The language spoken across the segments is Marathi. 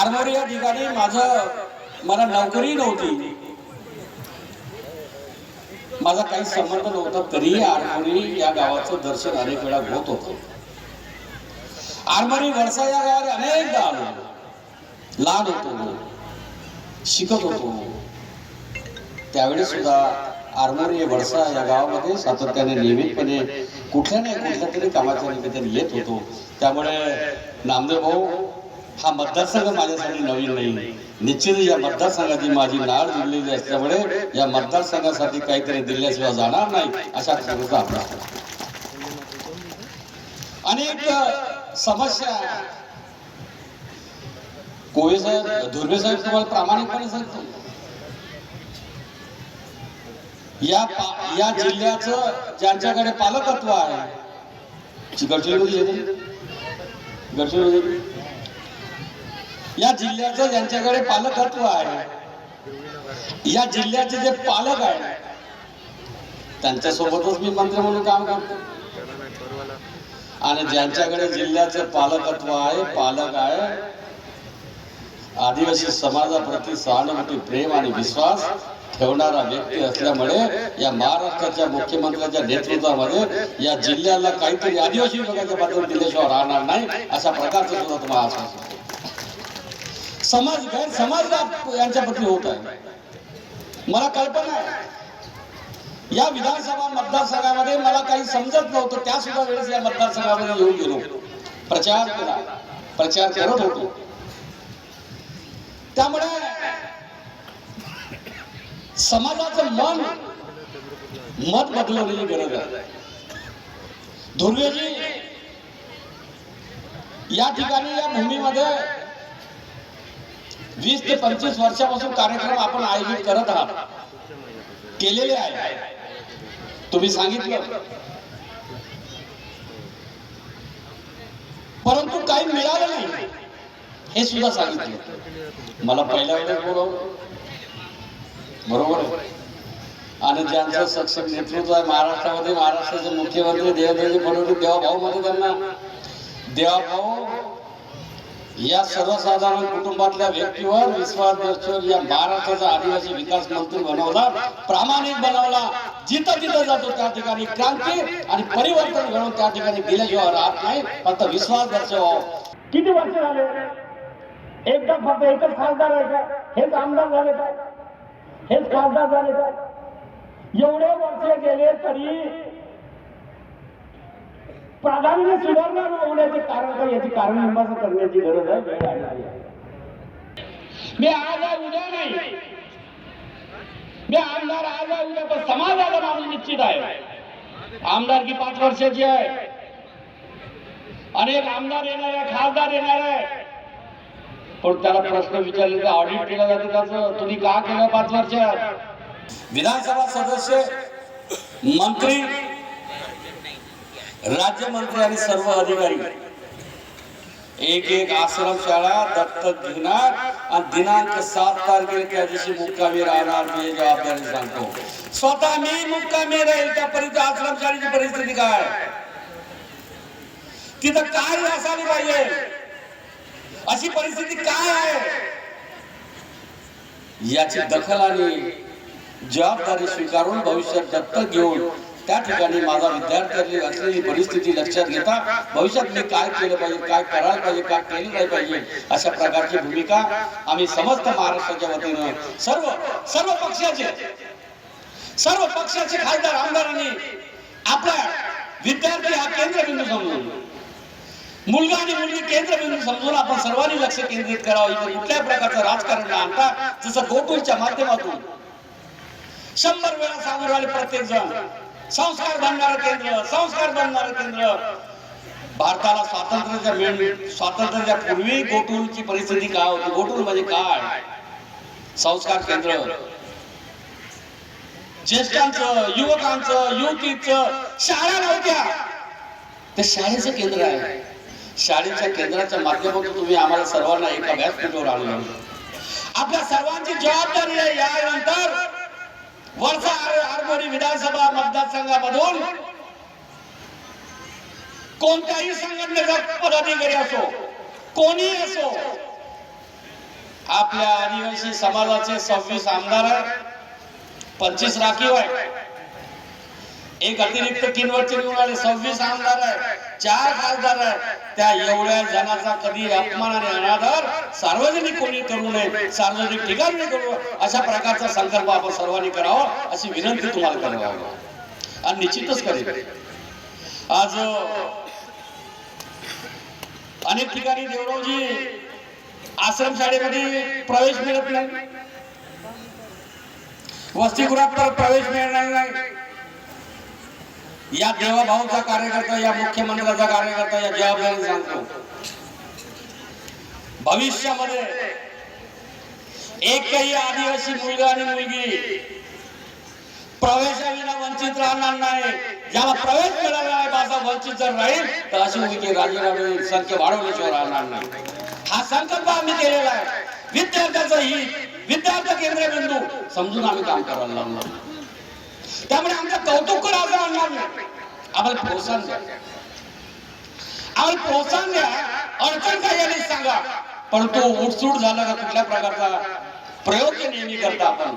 आरमोरी या ठिकाणी माझं मला नोकरी नव्हती. माझा काही संबंध नव्हता तरीही आरमोरी या गावाचं दर्शन अनेक वेळा होत होतं. आरमोरी वरसा या गावात अनेकदा आलो. लहान होतो शिकत होतो त्यावेळी सुद्धा आरमोरी वडसा या गावामध्ये सातत्याने नियमितपणे कुठल्या ना कुठल्या तरी कामाच्या निमित्ताने येत होतो. त्यामुळे नामदेव भाऊ हा मतदारसंघ माझ्यासाठी नवीन नाही. निश्चित या मतदारसंघाची माझी नाळ जुळलेली असल्यामुळे या मतदारसंघासाठी काहीतरी दिल्याशिवाय जाणार नाही अशा प्रकारचा अभ्यास. अनेक समस्या कोवे साहेब धुर्वे साहेब तुम्हाला प्रामाणिकपणे सांगतो. या या जिल्ह्याचं ज्यांच्याकडे पालकत्व आहे गडचिरोली गडचिरोली या जिल्ह्याचं ज्यांच्याकडे पालकत्व आहे या जिल्ह्याचे जे पालक आहेत त्यांच्यासोबतच मी मंत्री म्हणून काम करतो. आणि ज्यांच्याकडे जिल्ह्याचं पालकत्व आहे पालक आहे आदिवासी समाजाप्रती सहानुभूती प्रेम आणि विश्वास ठेवणारा व्यक्ती असल्यामुळे या महाराष्ट्राच्या मुख्यमंत्र्यांच्या नेतृत्वामध्ये या जिल्ह्याला काहीतरी आदिवासी विभागाच्या पातळीवर दिल्याशिवाय राहणार नाही अशा प्रकारचं सुद्धा तुम्हाला आश्वासन समाज गैर समाज यांच्याप्रती होत आहे. मला कल्पना आहे. या विधानसभा मतदारसंघामध्ये मला काही समजत नव्हतं त्या सुद्धा वेळेस या मतदारसंघामध्ये येऊन गेलो. प्रचार केला. प्रचार करत होतो. त्यामुळे समाजाचं मन मत बदलवण्याची गरज आहे. धुर्वेजी या ठिकाणी या भूमीमध्ये वीस ते पंचवीस वर्षापासून कार्यक्रम आपण आयोजित करत आहात. केलेले आहे तुम्ही सांगितलं. परंतु काही मिळालं नाही. हे सुद्धा सांगितलं. मला पहिल्या वेळेस बोलवलं बरोबर आहे. आणि ज्यांचं सक्षम नेतृत्व आहे महाराष्ट्रामध्ये महाराष्ट्राचे मुख्यमंत्री देवेंद्रजी फडणवीस देवाभाऊ मध्ये त्यांना देवाभाऊ या सर्वसाधारण कुटुंबातल्या व्यक्तीवर विश्वास या महाराष्ट्राचा आदिवासी विकास मंत्री बनवला प्रामाणिक बनवला जिथं जिथं जातो त्या ठिकाणी क्रांती आणि परिवर्तन घडवून त्या ठिकाणी दिल्याशिवाय राहत नाही फक्त विश्वास दर्शवावा. किती वर्ष झाले? एकदा फक्त एकच खासदार आहे का? हेच आमदार झाले का? हेच खासदार झाले का? एवढे वर्ष गेले तरी प्राधान्य सुधारणा होण्याचे कारण काय? याची कारण मीमांसा करण्याची गरज आहे वेळ आलेली मी आज आहे उद्या नाही. मी आमदार आज आहे उद्या पण समाजाला माणूस निश्चित आहे. आमदार की पाच वर्षाची आहे. अनेक आमदार येणार आहे खासदार येणार आहे. पण त्याला प्रश्न विचारले तर ऑडिट केलं जाते त्याचं. तुम्ही का केलं पाच वर्षात? विधानसभा सदस्य मंत्री राज्यमंत्री आणि सर्व अधिकारी. एक एक आश्रम शाळा दत्तक घेणार आणि दिनांक सात तारखेला त्या दिवशी मुक्कामी राहणार मी जबाबदारी सांगतो. स्वतः मी मुक्कामी राहील त्या परिस्थिती आश्रम शाळेची परिस्थिती काय? तिथं काय असायला पाहिजे? अशी परिस्थिती काय आहे? याची दखल आणि जबाबदारी स्वीकारून भविष्यात दत्तक घेऊन त्या ठिकाणी माझा विद्यार्थी असलेली परिस्थिती लक्षात घेता भविष्यात मी काय केलं पाहिजे काय करायला पाहिजे काय केलं नाही पाहिजे अशा प्रकारची भूमिका आम्ही समस्त महाराष्ट्राच्या वतीनं सर्व सर्व पक्षाचे सर्व पक्षाचे खासदार आमदारांनी आपला विद्यार्थी हा केंद्रबिंदू समजून मुलगा आणि मुलगी केंद्रबिंदू समजून आपण सर्वांनी लक्ष केंद्रित करावं. इथे कुठल्याही प्रकारचं राजकारण न आणता जसं गोकुळच्या माध्यमातून शंभर वेळा सांगून राहिले प्रत्येक जण संस्कार बनणारं केंद्र संस्कार बनणारं केंद्र. भारताला स्वातंत्र्याच्या वेळ स्वातंत्र्याच्या पूर्वी गोटूलची परिस्थिती काय होती गोटूल म्हणजे काय? संस्कार केंद्र. ज्येष्ठांचं युवकांचं युवतीचं शाळा नव्हत्या. ते शाळेचं केंद्र आहे. शाळेच्या केंद्राच्या माध्यमातून तुम्ही आम्हाला सर्वांना एका व्यासपीठावर आणलं. आपल्या सर्वांची जबाबदारी आहे यानंतर वर्षा आरमोरी विधानसभा मतदारसंघामधून कोणत्याही संघटनेचा पदाधिकारी असो कोणी असो आपल्या आदिवासी समाजाचे सव्वीस आमदार आहे पंचवीस राखीव आहे एक अतिरिक्त किनवटचे निवडून आले सव्वीस आमदार आहे चार खासदार आहे. त्या एवढ्या जणाचा कधी अपमान आणि अनादर सार्वजनिक कोणी करू नये सार्वजनिक ठिकाणी करू अशा प्रकारचा संकल्प आपण सर्वांनी करावा अशी विनंती तुम्हाला करावी आणि निश्चितच करेल आज अनेक ठिकाणी देवरावजी आश्रमशाळेमध्ये प्रवेश मिळत नाही. वसतिगृहात प्रवेश मिळणार या देवाभाऊचा कार्यकर्ता या मुख्यमंत्र्याचा कार्यकर्ता या जबाबदारी सांगतो. भविष्यामध्ये एकही आदिवासी मुलगा आणि मुलगी प्रवेशाविना वंचित राहणार नाही. ज्याला प्रवेश मिळाला नाही माझा वंचित जर राहील तर अशी मुलगी राजीनामे संख्या वाढवल्याशिवाय राहणार नाही. हा संकल्प आम्ही केलेला आहे. विद्यार्थ्याचं हित केंद्र केंद्रबिंदू समजून आम्ही काम करायला लागलो त्यामुळे आमच्या कौतुक करा असं म्हणणार नाही. आम्हाला प्रोत्साहन द्या. आम्हाला प्रोत्साहन द्या. अडचण काय आली सांगा. परंतु उठसूट झाला का कुठल्या प्रकारचा प्रयोग जे नेहमी करता आपण.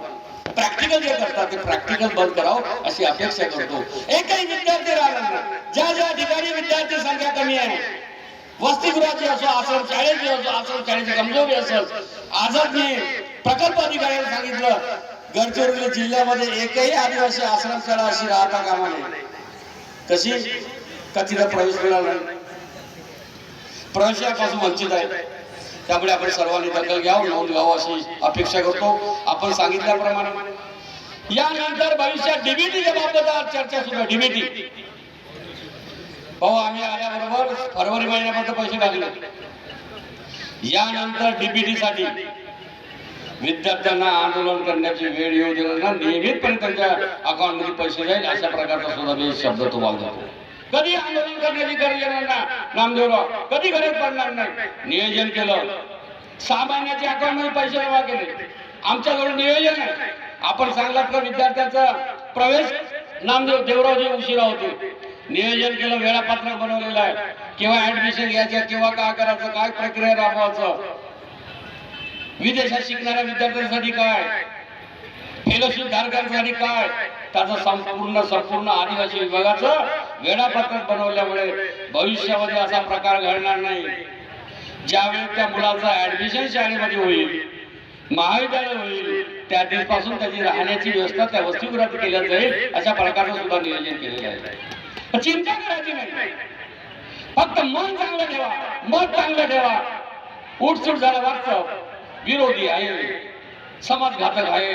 प्रॅक्टिकल जे करतात ते प्रॅक्टिकल बंद करावं अशी अपेक्षा करतो. एकही विद्यार्थी राहणार नाही. ज्या ज्या ठिकाणी विद्यार्थी संख्या कमी आहे वसतिगृहाची असो आश्रम शाळेची असो आश्रम शाळेची कमजोरी असेल आझाद प्रकल्प अधिकाऱ्याला सांगितलं गडचिरोली जिल्ह्यामध्ये एकही आदिवासी आश्रम शाळा अशी राहता कामा नये. कशी का तिला प्रवेश मिळाला नाही? प्रवेशापासून वंचित आहे त्यामुळे आपण सर्वांनी दखल घ्यावं नोंद घ्यावं अशी अपेक्षा करतो. आपण सांगितल्याप्रमाणे यानंतर भविष्यात डीबीटीच्या बाबत चर्चा सुद्धा डीबीटी. भाऊ आम्ही आल्याबरोबर फरवरी महिन्यापर्यंत पैसे टाकले. यानंतर डीबीटी साठी विद्यार्थ्यांना आंदोलन करण्याची वेळ येऊ दिली ना नियमितपणे त्यांच्या अकाउंटमध्ये पैसे जाईल अशा प्रकारचा सुद्धा मी शब्द तुम्हाला देतो. कधी आंदोलन करण्याची गरज येणार ना नामदेवराव. कधी गरज पडणार नाही. नियोजन केलं. सामान्याचे अकाउंटमध्ये पैसे जमा केले. आमच्याकडून नियोजन आहे. आपण सांगलात का विद्यार्थ्यांचा प्रवेश नामदेव देवरावजी उशिरा होते. नियोजन केलं वेळापत्रक बनवलेलं आहे. किंवा ऍडमिशन घ्यायचं केव्हा काय करायचं काय प्रक्रिया राबवायचं विदेशात शिकणाऱ्या विद्यार्थ्यांसाठी काय? फेलोशिप धारकांसाठी काय? त्याचं संपूर्ण संपूर्ण आदिवासी विभागाचं वेळापत्रक बनवल्यामुळे भविष्यामध्ये असा प्रकार घडणार नाही. ज्यावेळी त्या मुलाचा ऍडमिशन शाळेमध्ये होईल महाविद्यालय होईल त्या दिवसापासून त्याची राहण्याची व्यवस्था त्या वसतिगृहात केल्या जाईल अशा प्रकारचं सुद्धा नियोजन केलेलं आहे. चिंता करायची नाही. फक्त मन चांगलं ठेवा. मत चांगलं ठेवा. उठसूट झालं वाटतं. विरोधी आहे समाजघातक आहे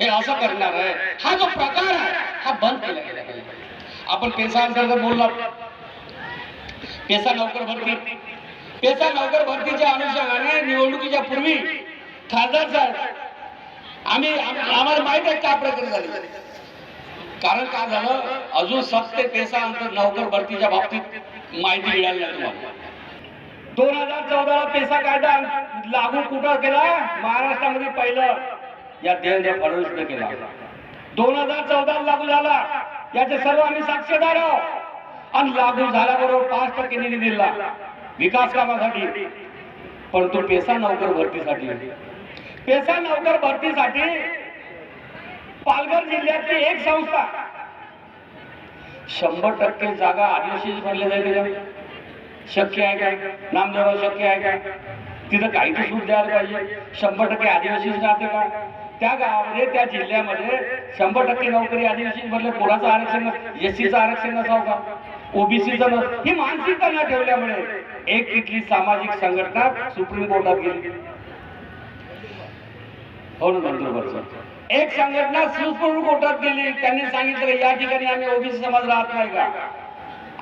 हे असं करणार आहे. हा जो प्रकार आहे हा बंद केला गेला पाहिजे. आपण पेसा अंतर्गत बोललो पेसा नोकर भरती पेसा नोकर भरतीच्या अनुषंगाने निवडणुकीच्या पूर्वी खासदार साहेब आम्ही आम्हाला माहीत आहे का प्रकरण झाली? कारण काय झालं? अजून सत्य पेसा अंतर नोकर भरतीच्या बाबतीत माहिती मिळाली नाही तुम्हाला. दोन हजार चौदाला पेसा कायदा लागू कुठं केला? महाराष्ट्रामध्ये पहिलं. या देवेंद्र फडणवीसने केला. दोन हजार चौदा लागू झाला. याचे सर्व आम्ही साक्षीदार आहोत. आणि लागू झाल्याबरोबर पाच टक्के निधी दिला. विकास कामासाठी. पण तो पेसा नौकर भरतीसाठी. पेसा नौकर भरतीसाठी पालघर जिल्ह्यातली एक संस्था. शंभर टक्के जागा आदिवासी भरल्या जाईल त्याच्यामध्ये शक्य आहे काय? नामदेवराव शक्य आहे काय? तिथं काही तर सूट द्यायला पाहिजे. शंभर टक्के आदिवासीच राहते का? त्या गावामध्ये त्या जिल्ह्यामध्ये शंभर टक्के नोकरी आदिवासी भरले कोणाचं आरक्षण एससीचं आरक्षण नसावं का? ओबीसीचं नस. ही मानसिकता न ठेवल्यामुळे एक इथली सामाजिक संघटना सुप्रीम कोर्टात गेली. हो ना नंतर एक संघटना सुप्रीम कोर्टात गेली. त्यांनी सांगितलं या ठिकाणी आम्ही ओबीसी समाज राहत नाही का?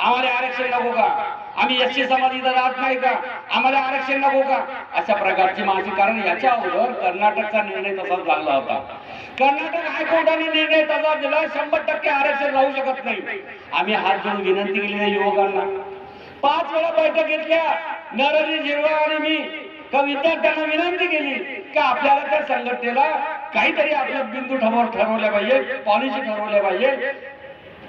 आम्हाला आरक्षण नको का? आम्ही एसटी समाज राहत नाही का? आम्हाला आरक्षण नको का? अशा प्रकारची माझी कारण याच्या अगोदर कर्नाटकचा निर्णय तसाच लागला होता. कर्नाटक हायकोर्टाने निर्णय तसा दिला शंभर टक्के आरक्षण राहू शकत नाही. आम्ही हात जोडून विनंती केली आहे युवकांना. पाच वेळा बैठक घेतल्या. नरजी झिरवा आणि मी का विद्यार्थ्यांना विनंती केली की आपल्याला त्या संघटनेला काहीतरी आपल्या बिंदू ठरव ठरवल्या पाहिजे पॉलिसी ठरवल्या पाहिजे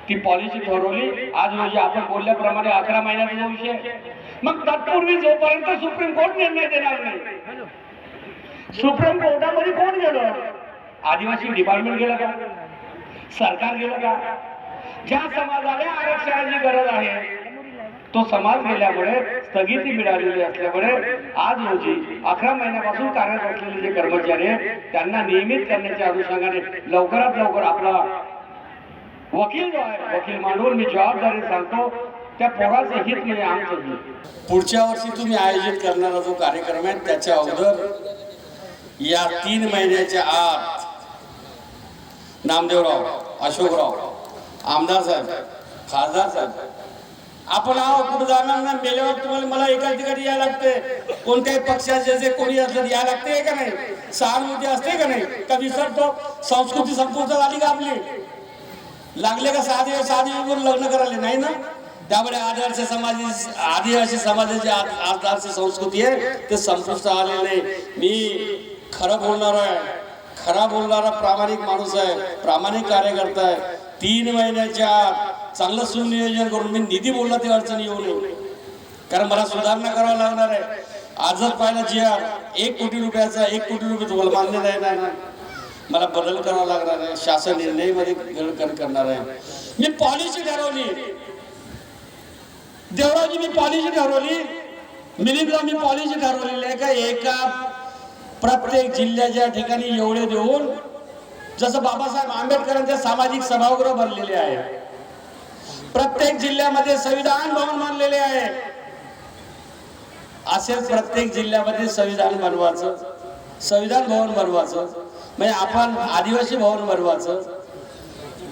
ती पॉलिसी ठरवली. आज रोजी आपण बोलल्याप्रमाणे अकरा महिन्याचा जो विषय मग तत्पूर्वी जोपर्यंत सुप्रीम कोर्ट निर्णय देणार नाही सुप्रीम कोर्टामध्ये कोण गेलं? आदिवासी डिपार्टमेंट गेलं का? सरकार गेलं का? ज्या समाजाला आरक्षणाची गरज आहे तो समाज गेल्यामुळे स्थगिती मिळालेली असल्यामुळे आज रोजी अकरा महिन्यापासून कार्यरत असलेले जे कर्मचारी आहेत त्यांना नियमित करण्याच्या अनुषंगाने लवकरात लवकर आपला वकील जो आहे वकील मांडून मी जबाबदारी सांगतो त्या पोराचं हित म्हणजे आमचं हित पुढच्या वर्षी तुम्ही आयोजित करणारा जो कार्यक्रम आहे त्याच्या अगोदर या तीन महिन्याच्या आत नामदेवराव अशोकराव आमदार साहेब खासदार साहेब आपण आहो कुठं जाणार ना मेल्यावर तुम्हाला मला एका ठिकाणी यायला लागते कोणत्याही पक्षाचे जे कोणी असलं या लागते का नाही? सहानुभूती असते का नाही? का विसरतो संस्कृती संपूर्ण झाली का आपली. लागले का सहा दिवस लग्न करायला? नाही ना. त्यामुळे आदिवासी समाज आदिवासी समाजाची आदिवासी संस्कृती आहे ते संपुष्ट आले नाही मी खरं बोलणार आहे. खरा बोलणारा प्रामाणिक माणूस आहे. प्रामाणिक कार्यकर्ता आहे. तीन महिन्याच्या आत चांगलं सुनियोजन करून मी निधी बोलला ते अडचण येऊ नये. कारण मला सुधारणा करावं लागणार आहे. आजच पाहिला जी एक कोटी रुपयाचा एक कोटी रुपये तुम्हाला मान्य नाही ना. मला बदल करावा लागणार आहे शासन निर्णयमध्ये कर- करणार आहे. मी पॉलिसी ठरवली. देवराजी मी पॉलिसी ठरवली. मिलिंदला मी पॉलिसी ठरवलेली आहे का एका प्रत्येक जिल्ह्याच्या ठिकाणी एवढे देऊन जसं बाबासाहेब आंबेडकरांचे सामाजिक सभागृह भरलेले आहे. प्रत्येक जिल्ह्यामध्ये संविधान भवन मानलेले आहे. असेच प्रत्येक जिल्ह्यामध्ये संविधान बनवायचं संविधान भवन बनवायचं. म्हणजे आपण आदिवासी भवन बनवायचं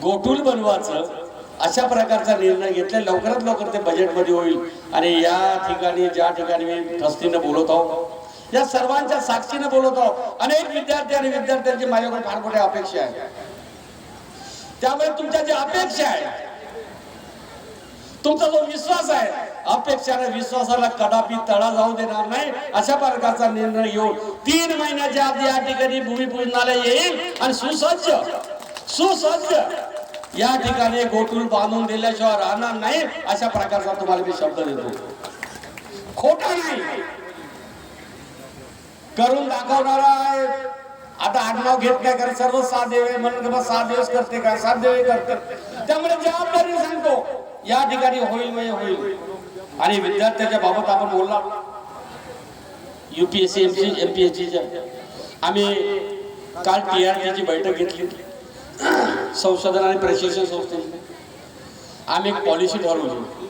गोटूल बनवायचं अशा प्रकारचा निर्णय घेतला. लवकरात लवकर ते बजेटमध्ये होईल. आणि या ठिकाणी ज्या ठिकाणी मी ट्रस्टीनं बोलत आहो या सर्वांच्या साक्षीनं बोलत आहो अनेक विद्यार्थी आणि विद्यार्थ्यांची माझ्याकडे फार मोठ्या अपेक्षा आहे. त्यामुळे तुमच्या ज्या अपेक्षा आहे तुमचा जो विश्वास आहे अपेक्षाने विश्वासाला कदापि तडा जाऊ देणार नाही. अशा प्रकारचा निर्णय घेऊन तीन महिन्याच्या आधी या ठिकाणी भूमिपूजनाला येईल आणि सुसज्ज सुसज्ज या ठिकाणी गोटूल बांधून दिल्याशिवाय राहणार नाही अशा प्रकारचा तुम्हाला मी शब्द देतो. खोटा नाही. करून दाखवणारा आहे. आता आडनाव घेत काय कारण सर्व सात देव म्हणून का सात दिवस करते का? सात देव करते त्यामुळे जबाबदारी सांगतो. या ठिकाणी होईल म्हणजे होईल. आणि विद्यार्थ्याच्या बाबत आपण बोलला. युपीएससी एस सी आम्ही काल टी आर टीची बैठक घेतली. संशोधन आणि प्रशिक्षण संस्थेची. आम्ही एक पॉलिसी ठरवली.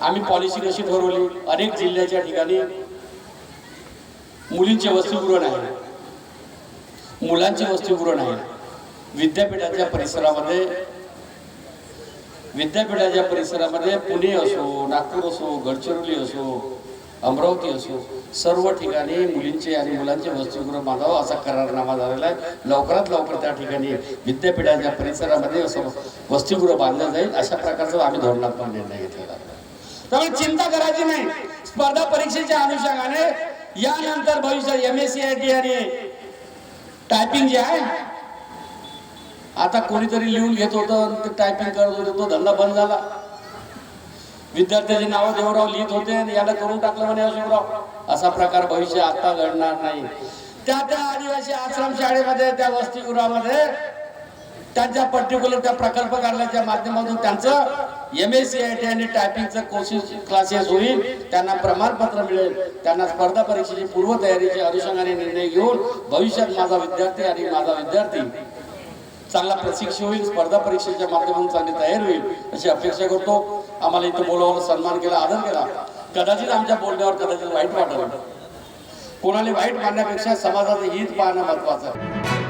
आम्ही पॉलिसी कशी ठरवली? अनेक जिल्ह्याच्या ठिकाणी मुलींचे वसतिगृह नाही. मुलांचे वसतिगृह नाही. विद्यापीठाच्या परिसरामध्ये विद्यापीठाच्या परिसरामध्ये पुणे असो नागपूर असो गडचिरोली असो अमरावती असो सर्व ठिकाणी मुलींचे आणि मुलांचे वसतिगृह बांधावं असा करारनामा झालेला आहे. लवकरात लवकर त्या ठिकाणी विद्यापीठाच्या परिसरामध्ये असं वसतिगृह बांधलं जाईल अशा प्रकारचा आम्ही धोरणात्मक निर्णय घेतलेला त्यामुळे चिंता करायची नाही. स्पर्धा परीक्षेच्या अनुषंगाने यानंतर भविष्यात M S C I T आणि टायपिंग जे आहे आता कोणीतरी लिहून घेत होतं ते टायपिंग करत होते तो धंदा बंद झाला. विद्यार्थ्याचे नावं देवराव लिहित होते आणि याला करून टाकलं म्हणे अशोकराव. असा प्रकार भविष्य आता घडणार नाही. त्या त्या आदिवासी आश्रम शाळेमध्ये त्या वसतिगृहामध्ये त्यांच्या पर्टिक्युलर त्या प्रकल्प काढल्याच्या माध्यमातून त्यांचं M S C I T आणि टायपिंगचं कोर्सेस क्लासेस होईल. त्यांना प्रमाणपत्र मिळेल. त्यांना स्पर्धा परीक्षेची पूर्वतयारीच्या अनुषंगाने निर्णय घेऊन भविष्यात माझा विद्यार्थी आणि माझा विद्यार्थी चांगला प्रशिक्षण होईल स्पर्धा परीक्षेच्या माध्यमातून चांगली तयार होईल अशी अपेक्षा करतो. आम्हाला इथं बोलावलं सन्मान केला आदर केला. कदाचित आमच्या बोलण्यावर कदाचित वाईट वाटलं. कोणाला वाईट मानण्यापेक्षा समाजाचं हित पाहणं महत्वाचं आहे.